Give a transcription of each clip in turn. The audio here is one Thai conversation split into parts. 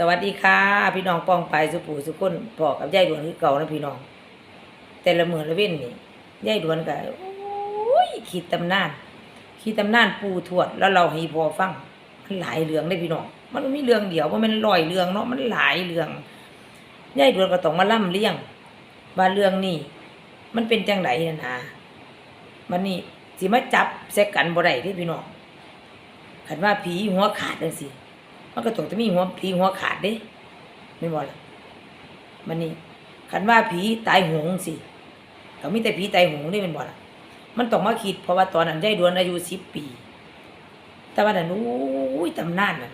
สวัสดีค่ะ พี่น้องป้องไปสุปูสุคนบอกกับยายดวนคือเก่านะพี่น้อง แต่ละมือละเว้นนี่ยายดวนก็โอ้ยขีดตำนานขีดตำนานปูทวดแล้วเราให้พอฟังมันหลายเรื่องได้พี่น้องมันบ่มีเรื่องเดียวว่ามันลอยเรื่องเนาะมันหลายเรื่องยายดวนก็ต้องมาล่ำเลี้ยงว่าเรื่องนี้มันเป็นจังไดน่ะนะมันนี่สิมาจับใส่กันบ่ได้เด้พี่น้องคันว่าผีหัวขาดจังซี่ มันก็ต้องจะมีหัวผีหัวขาดเด้ไม่นบ่ล่ะมันนี่คันว่าผีตายหงสิก็มีแต่ผีตายหงนี่แมันบ่ล่ะมันต้องมาคิดเพราะว่าตอนนั้นยายดวนอายุสิบปี แต่ว่านั่นอุ้ยตำนานน่ะ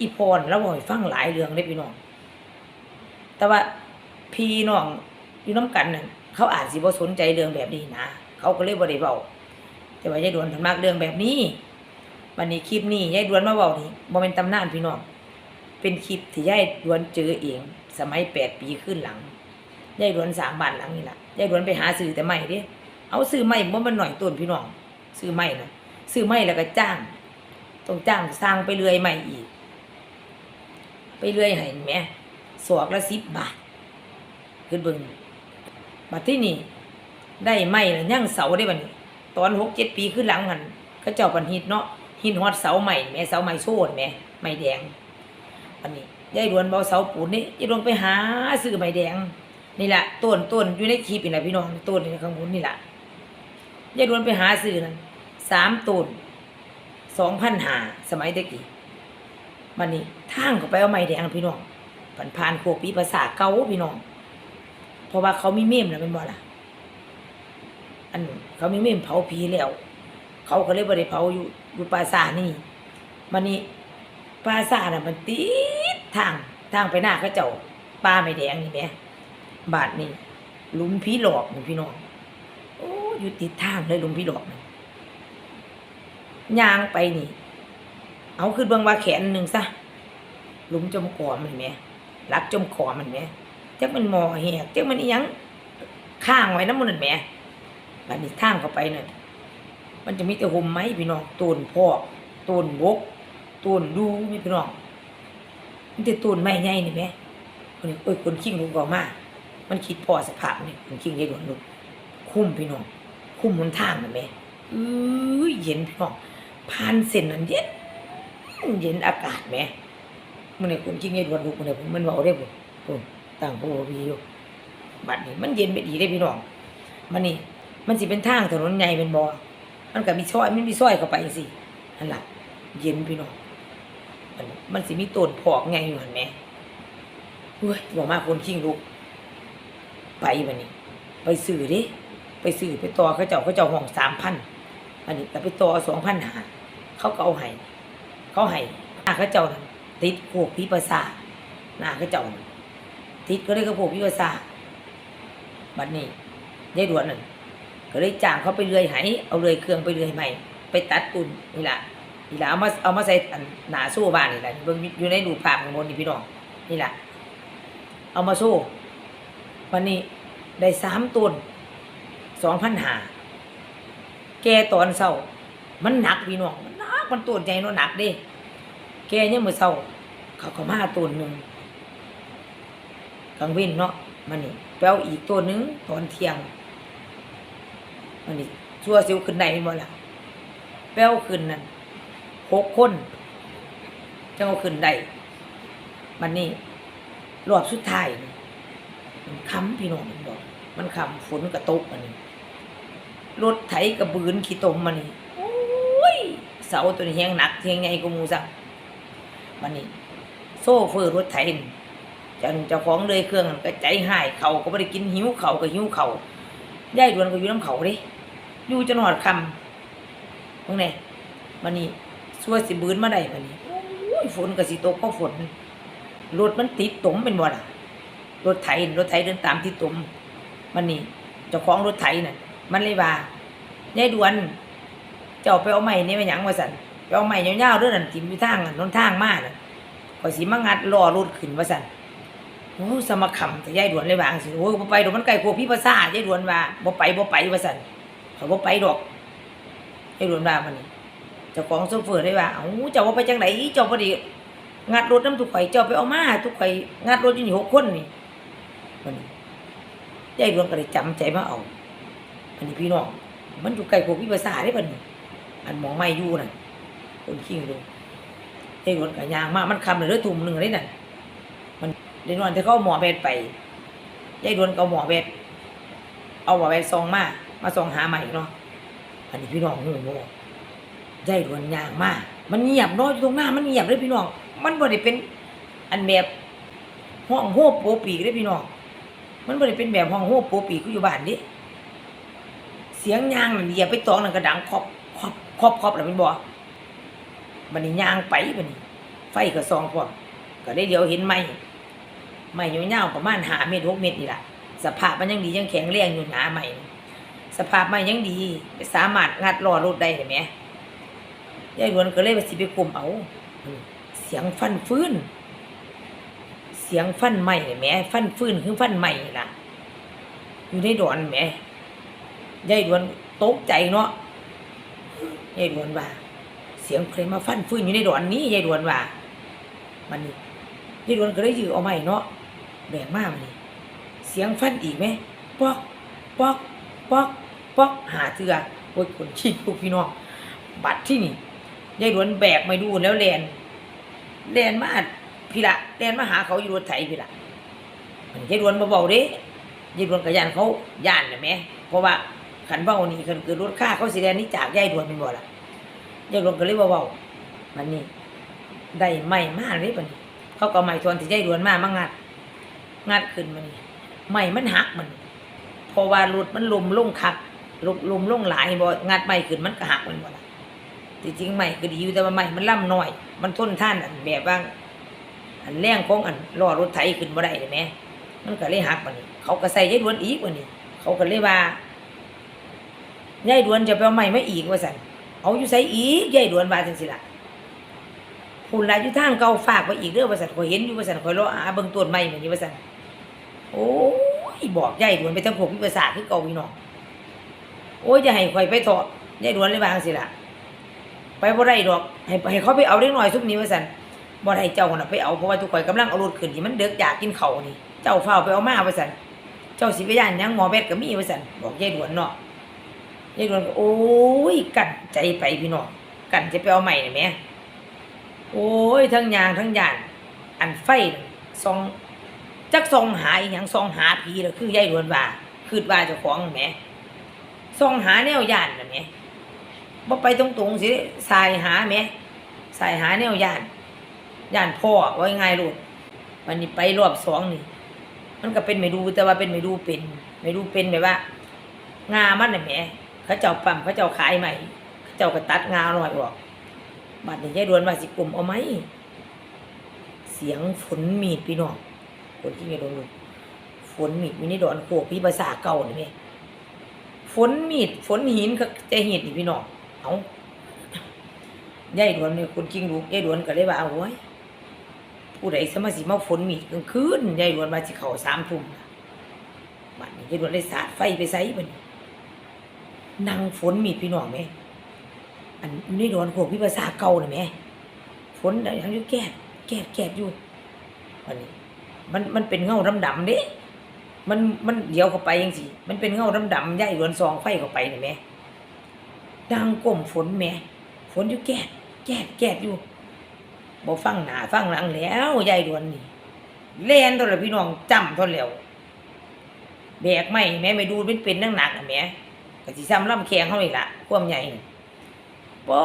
อีพรแล้วบ่ให้ฟังหลายเรื่องเด้พี่น้อง แต่ว่าพี่น้องอยู่น้ำกันนั่นเขาอาจสิบ่สนใจเรื่องแบบนี้นะ เขาก็เลยบ่ได้เว้าแต่ว่ายายดวนเพิ่นมักเรื่องแบบนี้ วันนี้คลิปนี้ยายดวนมาบอกนี่บ่เป็นตำนานพี่น้องเป็นคลิปที่ยายดวนเจอเอง สมัยแปดปีขึ้นหลังยายดวนสางบ้านหลังนี่ล่ะยายดวนไปหาซื้อแต่ไม้เด้เอาซื้อไม้บ่มันหน่อยต้นพี่น้องซื้อไม้น่ะซื้อไม้แล้วก็จ้างต้องจ้างสร้างไปเรื่อยไม้อีก ไปเรื่อยให้แหม่สอกละสิบบาทขึ้นเบิงบัดที่นี่ได้ไม้แล้วยังเสาได้บัดนี้ตอนหกเจ็ดปีขึ้นหลังหันเขาเจ้าปันฮิตเนาะ ฮิตฮอดเสาใหม่แม่เสาใหม่โซนแม่ไม้แดงอันนี้ยายดวนเบาเสาปูนนี่ยายดวนไปหาซื้อไม้แดง นี่แหละต้นต้นอยู่ในคลิปนี่แหละพี่น้องต้นในข้างบนนี่แหละยายดวนไปหาซื้อนั่นสามต้นสองพันหาสมัยตะกี้มันนี่ทางก็ไปเอาไม้แดงพี่น้องผ่านผ่านโคกปีภาษาเก่าพี่น้อง เพราะว่าเขามีเมมแล้วเป็นบ่ล่ะ อันเขามีเมมเผาผีแล้ว เขาก็เลยบ่ได้เผาอยู่ อยู่ปราสาทนี่มันนี่ปราสาทน่ะมันติดทางทางไปหน้าเขาเจ้าป่าไม่แดงนี่แหมบาดนี่หลุมผีหลอกนี่พี่น้องโอ้อยู่ติดทางเลยหลุมผีหลอกนี่ย่างไปนี่ เอาขึ้นเบิ่งว่าแขนหนึ่งซะหลุมจมคอมันแหมรักจมคอมันแหมจักมันมอแหกจักมันอียังข้างไว้น้ำมันนั่นแหมบัดนี้ทางเข้าไปเนั่น มันจะมีแต่ห่มไม้พี่น้องต้นพอกต้นบกต้นดูนี่พี่น้องมันจะต้นไม้ใหญ่นี่แหมคนนี้เอ้ยคนขิงลูกก็มามันคิดพอสภาพนี่คนขิงยายดวนลูกคุ้มพี่น้องคุ้มหนทางนั่นแหมเอ้ยเย็นพี่น้องผ่านเส้นนั้นเย็นเย็นอากาศแหมมันเนี่ยคนขิงยายดวนลูกมันนี่ยมันเว้าได้บ่พุ่นต่างโพวีอยู่บัดนี้มันเย็นไปดีได้พี่น้องมันนี่มันสิเป็นทางถนนใหญ่เป็นบ่อ มันก็มีซอยมันมีซอยเข้าไปสินั่นล่ะเย็นพี่น้องมันมันสิมีต้นพอกไงอยู่หั่นแหมเฮ้ยบอกมาคนชิงลูก ไปบัดนี้ไปซื้อดิไปซื้อไปต่อเขาเจ้าเขาเจ้าห้อง3,000อันนี้ก็ไปต่อ2,000หาเขาก็เอาให้เขาให้หน้าเขาเจ้าติดพวกผีประสาหน้าเขาเจ้าติดก็เลยกับพวกผีประสาบัดนี้ยายด่วนนั่น ก็เลยจ้างเขาไปเลื่อยไหเอาเลื่อยเครื่องไปเลื่อยใหม่ ไปตัดตุนนี่ละนี่ละเอามาเอามาใส่หนาโซ่บ้านนี่ละอยู่ในรูภาพข้างบนนี่พี่น้องนี่ละเอามาโซ่วันนี้ได้สามต้นสองพันหาแกตอนเศร้า มันหนักพี่น้องมันหนักมันต้นใหญ่เนาะหนักด้แกเนี่ยมือเศร้า เขาเขามาต้นหนึ่งกลางว้นเนาะมันนี่แปลวอีกตัวหนึ่งตอนเที่ยง มันนี่ชั่วสิวขึ้นได้บ่ล่ะแปลวขึ้นนั่นหกคนจังเอาขึ้นได้มันนี่รอบสุดท้ายนี่มันค้ำพี่น้องมันบอกมันค้ำฝนกระตกมันนี่รถไถกระบืนขี้ตมมันนี่โอ้ยเสาตัวนี้แหงหนักแหงใหญ่กว่าหมูสักมันนี่โซ่เฟอร์รถไถนจันเจ้าของเลยเครื่องก็ใจหายเขาก็ไม่ได้กินหิวเขาก็หิวเขายายดวนก็อยู่น้ำเขาเดิ อยู่จนหอดคำตรงไหนมันนี่ช่วยสิบืนมาได้มันนี่ฝนก็สิตกก็ฝนรถมันติดตมเป็นบ่ล่ะรถไถรถไถเดินตามที่ตมมันนี่เจ้าของรถไถน่ะ มันเลยว่ายายดวน เจ้าไปเอาไม้นี่มาหยังว่าสั่นไปเอาไม้ยาวๆเด้อนั่นทิ่มอยู่ทางนั่นหนทางมากน่ะก็สิมางัดล้อรถขึ้นว่าสั่นโอ้สมคำแต่ยายดวนเลยวางสิโอ้ยบ่ไปดอกมันไกลโคพี่ภาษายายดวนว่าบ่ไปบ่ไปว่าซั่น เขาบ่ไปดอกยายดวนว่ามันนี่เจ้าของโซเฟอร์ได้ว่าเอ้าเจ้าว่าไปจังไดเจ้าบ่ได้งัดรถน้ำทุกข่อยเจ้าไปเอามาทุกข่อยงัดรถอยู่นี่หกคนนี่มันยายดวงก็เลยจำใจมาเอาอันนี้พี่น้องมันอยู่ไกลพวกพี่ภาษาได้ปะนี่อันหมองไม่อยู่น่ะคนขี้ดูยายดวงกับยางมากมันคำเลยเด้อทุ่มหนึ่งเลยน่ะมันเดี๋ยวนอนที่เขาเอาหมอเบดไปยายดวงก็หมอเบดเอาหมอเบดซองมา มาซองหาใหม่เนาะอันนี้พี่น้องหูโม่ยายดวนยางมากมันเงียบเนาะอยู่ตรงหน้ามันเงียบเลยพี่น้อง มันบ่ได้เป็น อันแบบห้องโฮบโปปีกเลยพี่น้อง มันบ่ได้เป็นแบบห้องโฮบโปปีกคือยู่บ้านดิเสียงยางมันเหยียบไปตองนั่นก็ดังครอบครอบครอบครอบแล้วมันบ่บัดนี้ยางไปบัดนี้ ไฟก็ซองพร้อมก็ได้เดี๋ยวเห็นไหมไหมยาวๆประมาณ5เมตร6เมตรนี่แหละสภาพมันยังดียังแข็งแรงอยู่หนาไหมส ภาพมันยังดีสามารถงัดล้อรถได้เห็นไหมยายหลวนก็เลยไปสิไปกลมเอา เสียงฟันฟื้น เสียงฟันใหม่เห็นไหมฟันฟื้นคือฟันใหม่ล่ะอยู่ในดอนแหมยายหลวนตกใจเนาะยายหลวนว่า เสียงใครมาฟันฟื้นอยู่ในดอนนี้ยายหลวนว่า มันนี่ยายหลวนก็เลยยือเอาใหม่เนาะแบกมากมันนี่เสียงฟันอีกไหมปอกปอกปอก ปอกหาเถื่อโอ้ยคนขี้ลูกพี่น้องบัดที่นี่ยายหลวนแบกไม่ดูแล้วแลนแลนมาพี่ละแลนมาหาเขาอยู่รถไถพี่ละยายหลวนมาเบาเด้ยายหลวนกับยานเขาย่านน่ะแหมเพราะว่าขันเบานี่ขันเกิดรถค่าเขาสิแลนนี่จากยายหลวนเป็นบ่ละยายหลวนก็เลยเบาๆมันนี่ได้ไม่มากเลยปะนี่เขาก็ไม้ทวนที่ยายหลวนมามางัดงัดขึ้นมานี่ไม้มันหักมันเพราะว่ารถมันลมลงคัก ลมลมลงหลายบ่งัดไม้ขึ้นมันก็หักมันบ่ล่ะจริงๆไม้ก็ดีอยู่แต่ว่าไม้มันล่ำน้อย มันทนท่านอันแบบว่าอันแรงของอันล้อรถไถขึ้นบ่ได้เห็นไหมมันก็เลยหักมันนี่เขาก็ใส่ยายดวนอีกวันนี้เขาก็เลยว่ายายดวนจะไปเอาไม้มาอีกว่าซั่นเอาอยู่ใส่อีกยายดวนว่าจังซี่ล่ะพุ่นละอยู่ทางเก่าฝากไว้อีกเด้องว่าซั่นข่อยเห็นอยู่ว่าซั่นข่อยรอหาเบิ่งต้นไม้เหมือนนี้ว่าซั่นโอ้ยบอกยายดวนไปทั้งผมพิภาษาคือเก่าพี่น้อง โอ้ยจะให้ข่อยไปเถอะยายดวนเลยบางสิล่ะ ไปบ่ได้ดอก ให้ให้เขาไปเอาเล็กน้อยซุปนี้ว่าซั่นบ่ได้เจ้าน่ะไปเอาเพราะว่าทุกข่อยกำลังเอารถขึ้นที่มันเดึกอยากกินเขานี่ เจ้าเฝ้าไปเอามาว่าซั่นเจ้าสิไปย่านยังหมอแบดก็มีว่าซั่นบอกยายดวนเนาะยายดวนก็โอ้ยกันใจไปพี่น้องกันจะไปเอาใหม่นี่แหมโอ้ยทั้งยางทั้งยานอันไฟนั่นส่องจักซองหาอีหยังซองหาผีแล้วคือยายดวนว่าคืดว่าเจ้าของแหม ซองหาแนวย่านนะแหมบ่ไปตรงๆสิสายหาแหมสายหาแนวย่านย่านพ่อว่ายังไงลูกวันนี้ไปรอบสองนี่ มันก็เป็นไม่ดูแต่ว่าเป็นไม่ดูเป็น ไม่ดูเป็นแบบว่า งามันน่ะแหมเขาเจ้าปั๊มเขาเจ้าขายใหม่เขาเจ้าก็ตัดงาหน่อยออกบัดนี้ยายดวนว่าสิกลุ่มเอาไหมเสียงฝนมีดพี่น้องคนที่มีโดนลูกฝนมีดมีในดอนโขกพี่ภาษาเก่านี่แม่ ฝนมีดฝนหินก็จะเห็ดนี่พี่น้องเอายายดวนเนี่ยคนจริงลูกยายดวนก็เลยว่าเอาไว้ผู้ใดสมาสิมาฝนมีดกลางคืนยายดวนมาสิเข้าสามทุ่มบัดนี้ยายดวนเลยสาดไฟไปใส่บัดนี้นั่งฝนมีดพี่น้องแม่อันอยู่ในดอนโขกพี่ภาษาเก่านี่แม่ฝนยังยู่แก่แก่แก่อยู่บัดนี้มันมันเป็นเงาดำๆเด้ มันมันเดี๋ยวเข้าไปยังสิมันเป็นเงาดำๆย่ายหลวนซองไฟเข้าไปนี่แหม่ดังก้มฝนแม่ฝนอยู่แก่แก่แก่อยู่บ่ฟังหน้าฟังหลังแล้วยายหลวนนี่แล่นเท่าไหร่พี่น้องจำเท่าแล้วแบกไม่แม่ไม่ดูเป็นเป็นนั่งหนักอะแม่ก็สิซ้ำลำแข้งเฮานี่ล่ะความใหญ่โอ้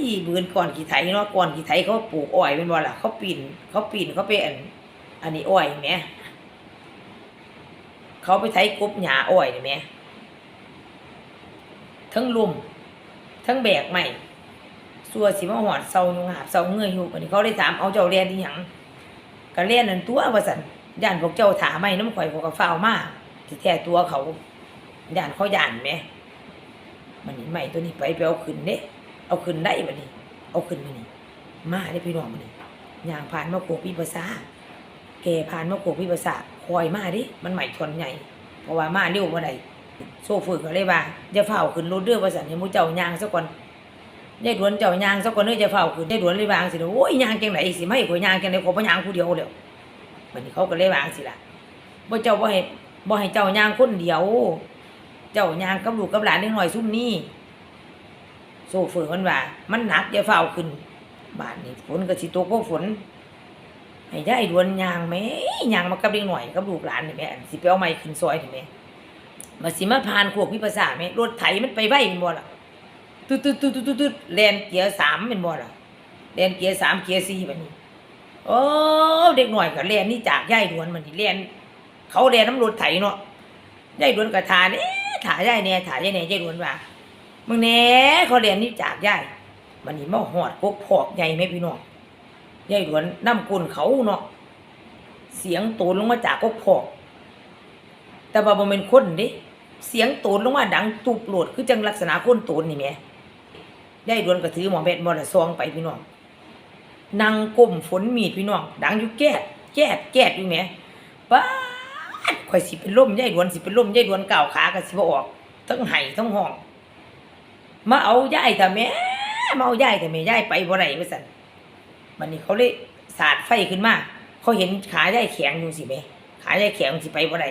ยบืนก่อนกี่ไถเนาะก่อนกี่ไถเขาปลูกอ้อยเป็นบ่ล่ะเขาปีนเขาปีนเขาไปอันอันนี้อ้อยแม่ เขาไปไถกบหญ้าอ้อยนี่แหม่ทั้งลุมทั้งแบกใหม่สัวสิมาหอดเซายุงาบเซาเงยอยู่อันนี้เขาได้ถามเอาเจ้าเรียนอีหยังก็เรียนนั่นตัวว่าซั่นย่านพวกเจ้าถามไม่น้ำข่อยพวกก็ฟ้ามาที่แท้ตัวเขาย่านเขาย่านแหมมันนี่ใหม่ตัวนี้ไปไปเอาขึ้นเด้เอาขึ้นได้บัดนี้ เอาขึ้นมานี่มาได้พี่น้องมานี่ยางผ่านมาโคพี่ภาษาแกผ่านมาโขกพิภาษา คอยมาดิมันใหม่ทนใหญ่เพราะว่ามาเร็วมาได้โซเฟอร์ก็เลยว่าอย่าเฝ้าขึ้นรถเด้อว่าสันให้มูเจ้ายางซะก่อนยายดวนเจ้ายางสักคนเด้อจะเฝ้าคืนยายดวนเลยวางสิโอ้ยยางจังไดสิไม่ข่อยยางจังได๋ข่อยบ่ยางผู้เดียวแล้วบันี้เขาก็เลยวางสิล่ะบ่เจ้าบ่ให้บ่ให้เจ้ายางคนเดียว เจ้ายางกับลูกกับหลานนิดหน่อยซุ่มนี้โซเฟอร์มันว่า มันหนักอย่าเฝ้าขึ้นบ้านนี้ฝนก็สิตกบ่ฝน ให้ยายดวนยางแหมยางมากับเด็กหน่อยกับลูกหลานนี่แหมสิไปเอาไม้ขึ้นซอยนี่แหมมาสิมาผ่านโคกวิภาษาแหมรถไถมันไปไวแม่นบ่ล่ะตึ๊ดตึ๊ดตึ๊ดตึ๊ดตึ๊ดแล่นเกียร์สามแม่นบ่ล่ะแล่นเกียร์สามเกียร์สี่บัดนี้โอ้เด็กหน่อยก็แล่นนี่จากยายดวนมันนี่แล่นเขาแล่นน้ำรถไถเนาะยายดวนก็ทานเน่ถ่ายายแน่ถ่ายายแน่ยายดวนว่ามึงแหน่เขาแล่นนี่จากยายมันนี่มาหอดกกพอกใหญ่แม่พี่น้อง ยายหลวนน้ำกุนเขาเนาะเสียงโตนลงมาจากกกพอกแต่ว่าบ่เป็นคนเด้เสียงโตนลงมาดังตุบโหลดคือจังลักษณะคนโตนนี่แหมยายหลวนก็ถือหมอแบดมอละซองไปพี่น้องนั่งก้มฝนมีดพี่น้อง ดังอยู่แก้ดแก้ดแก้ดอยู่แหมป้าดข่อยสิเป็นลมยายหลวนสิเป็นลมยายหลวนก้าวขาก็สิบ่ออกทั้งไห้ทั้งห้อง มาเอายายถ้าแม่มาเอายายถ้าแม่ยายไปบ่ได้ว่าซั่น มันนี่เขาเลยสาดไฟขึ้นมาเขาเห็นขาใหญ่แข็งอยู่สิแม่ขาใหญ่แข็งสิไปบ่ได้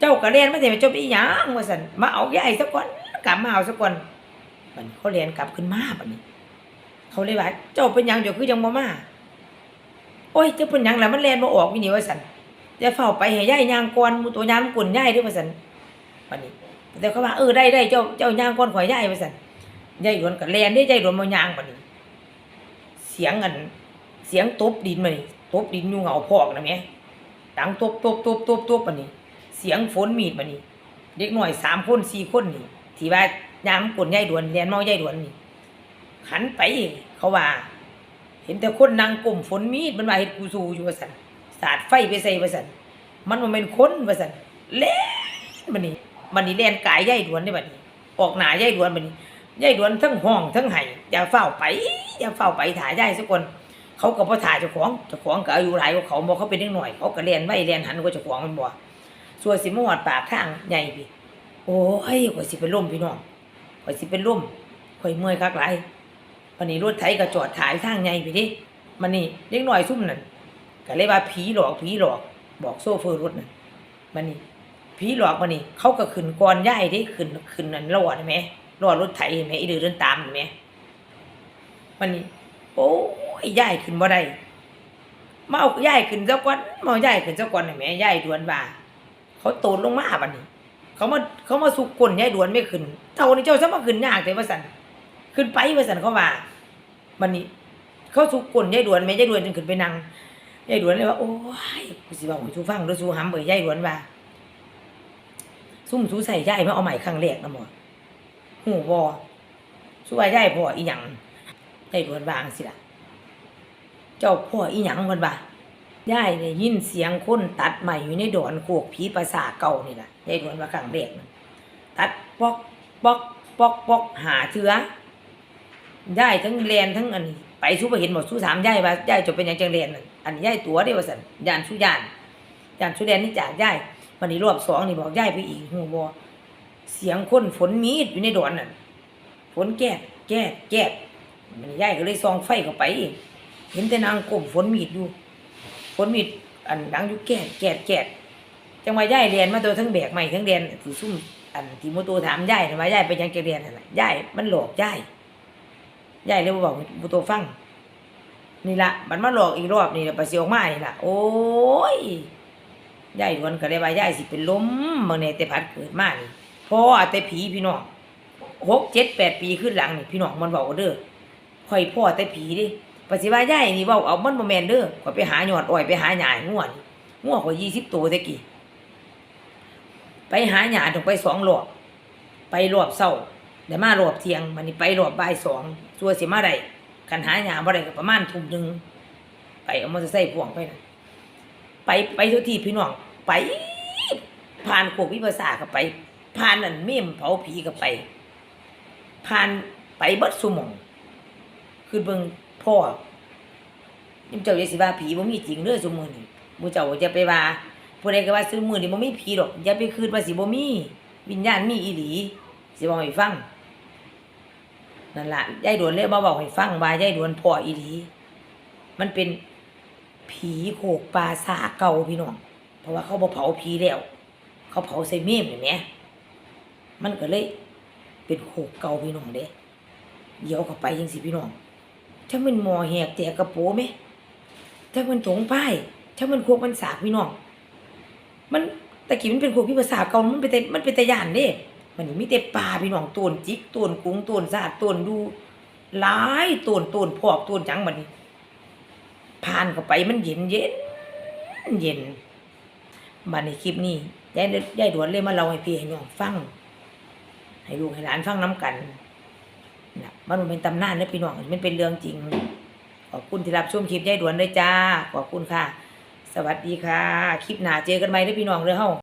เจ้ากระเรียนไม่ได้ไปเจ้าไปหยังว่าสันมาเอาใหญ่สักก่อนกลับมาเอาสักก่อนมันเขาเรียนกลับขึ้นมาบัดนี้ เขาเลยว่าเจ้าเป็นยังเดี๋ยวคือยังบ่มาโอ้ยเจ้าเป็นยังแล้วมันเรียนบ่ออกวินี่ว่าสันจะเฝ้าไปให้ยายยางก่อนมูตัวยางกุ่นยายด้วยว่าสันบัดนี้แต่เขาว่าเออได้ได้เจ้าเจ้ายางก่อนข่อยยายว่าสันยายหลวนก็เรียนได้ยายหลวนบ่ยางบันี้ สียงอัน เสียงตบดินมานี่ตบดินอยู่เหงาพอกนะแม่ดังตบตบตบตบตบมานี่เสียงฝนมีดมานี่เด็กหน่อยสามคนสี่คนนี่ที่ว่ายามกลนยายดวนเรียนเมายายดวนนี่หันไปเขาว่า เห็นแต่คนนางกลมฝนมีดมันว่าเห็ดกูสูอยู่ว่าสันสาดไฟไปใส่ว่าสันมันมันเป็นคนว่าสันเล่นมันนี่มันนี่แล่นกายยายดวนได้บัดนี้ ออกหน้ายายดวนบัดนี้ ยายดวนทั้งห้องทั้งไห้อย่าเฝ้าไปอย่าเฝ้าไปถ่ายยายสักคนเขาก็บ่ถ่ายเจ้าของเจ้าของก็อายุหลายกว่าเขาบ่เขาเป็นเด็กหน่อย เขาก็เรียนไว้เรียนหันกว่าเจ้าของมันบ่ส่วนสิมาฮอดปากทางใหญ่พี่โอ้ยข่อยสิเป็นลมพี่น้องข่อยสิเป็นลมข่อยเมื่อยคักหลายวันนี้รถไถก็จอดถ่ายทางใหญ่พี่ดิมันนี่เด็กหน้อยซุ่มนั่นก็เลยว่าผีหลอกผีหลอกบอกโซเฟอร์รถนั่นมันนี่ผีหลอกมันนี่เขาก็ขึ้นก่อนย้ายเด้ขึ้นขึ้นนั่นรอดไหม รอรถไถเห็นไหมอีเดือเดินตามเห็นไหมมันนี่โอ้ยยายขึ้นบ่ได้มาเอายายขึ้นเจ้าก่อนมาเอายายขึ้นเจ้าก่อนให้แม่ายดวนว่าเขาโตนลงมาบัดนี้ เขามาเขามาสุกก้นยายดวนไม่ขึ้นเท่านี้เจ้าซะมาขึ้นยากแต่ว่าสันขึ้นไปว่าสันเขาว่าบัดนี้ เขาสุกก้นยายดวนแม่ายดวนจึงขึ้นไปนั่งยายดวนเลยว่าโอ้ยกูสิบอกสูฟังด้อสู้ำเบ่ยายดวนว่าซุ่มสูใส่ยายมาเอาใหม่ครั้งแรกนะหมอ หูบ่สู้ว่ายายพ่ออีหยังได้ดวนวางสิล่ะ เจ้าพ่ออีหยังเพิ่นว่าย่ายได้ยินเสียงคนตัดใหม่อยู่ในดอนโคกผีประสาเก่านี่ล่ะยายดวนว่าครั้งแรกตัดปอกปอกปอกปอกหาเถือย่ายทั้งแลนทั้งอันนี้ไปสู้บ่เห็นหมดสู้ถามย่ายว่าย่ายจะเป็นยังจังแลนนั่นอันนี้ย่ายตัวเด้ว่าซั่นย่านสู้ย่านยานสู้แลนนี่จากย่ายวันนี้รอบสองนี่บอกย่ายไปอีกฮู้บ่ เสียงคนฝนมีดอยู่ในดอนนั่นฝนแก้แก้แก้มันยายก็เลยส่องไฟเข้าไป เห็นแต่นางก้มฝนมีดอยู่ฝนมีดอันดังอยู่แก่แก่แก่จังว่ายายเรียนมาตัวทั้งแบกใหม่ทั้งเรียนที่ซุ่มอันที่โมโตถามย่ายนะว่ายายไปยังจะเรียนอะไรย่ายมันหลอกย่ายยายเลยบอกโมโตฟังนี่ละมันมาหลอกอีกรอบนี่ละปเสียออกมานี่ละโอ้ยย่ายดวนก็เลยว่ายายสิเป็นลมเมื่อเนี่ยแต่พัดเกิดมานี่ พ่อแต่ผีพี่น้องหกเจ็ดแปดปีขึ้นหลังนี่พี่น้องมันบอกเด้อข่อยพ่อแต่ผีดิปฏิว่าย่ายนี่ว้าเอามันบ่แมนเด้อข่อยไปหาหยอดอ้อยไปหาหญ้าให้งัวนี่งัวข่อย20ตัวต่กี้ไปหาหญ้าต้องไปสองรอบไปรอบเช้าได้มารอบเที่ยงมันนี่ไปรอบบ่ายสองสัวเสิมาได้คันหาหญ้าบ่ได้ก็ประมาณทุ่มหนึงไปเอามอเตอร์ไซค์พ่วงไปนะไปไปทุกที่พี่น้องไป ผ่านโคกวิภาษาก็ไป ผ่านนั่นเมี่ยมเผาผีก็ไป ผ่านไปเบิดซุมองคือเบิ่งพ่อยิ่เจ้าอย่าสิว่าผีบ่มีจริงเด้อซุมือนี้หมู่เจ้าจะไปว่าผู้ใดก็ว่าซุมื้อนี้บ่มีผีดอกอย่าไปคืนว่าสิบ่มี วิญญาณมีอีหลีสิบอกให้ฟังนั่นล่ะยายดวนเลยมาบอกให้ฟังว่ายายดวนพ่ออีหลี มันเป็นผีโขกปลาสาเก่าพี่น้องเพราะว่าเขาบ่เผาผีแล้ว เขาเผาใส่เมมเห็นไหม มันก็เลยเป็นโขกเก่าพี่น้องเด้เดี๋ยวเข้าไปจังสิพี่น้อง ถ้ามันหมอแหกแตกกระโปรงไหมถ้ามันถงป้ายถ้ามันโคกมันสากพี่น้อง มันตะกี้มันเป็นโคกพี่ภาษาเก่ามันเป็นแต่มันเป็นตะยานเด้มันนี่มีแต่ปลาพี่น้องต้นจิกต้นกุ้งต้นสาดต้นดูหลายต้นต้นพอกต้นจังบัดนี้ผ่านเข้าไปมันเย็นเย็นเย็นบัดนี้คลิปนี้ยายยายดวนเลยมาเล่าให้พี่ให้น้องฟัง ให้ลูกให้หลานฟังน้กันนะมันเป็นตำนานนะพี่น้องมันเป็นเรื่องจริง ขอบคุณที่รับชมคลิปยายด่วนด้วยจ้า ขอบคุณค่ะ สวัสดีค่ะ คลิปหน้าเจอกันใหม่เด้อพี่น้องเด้อเฮา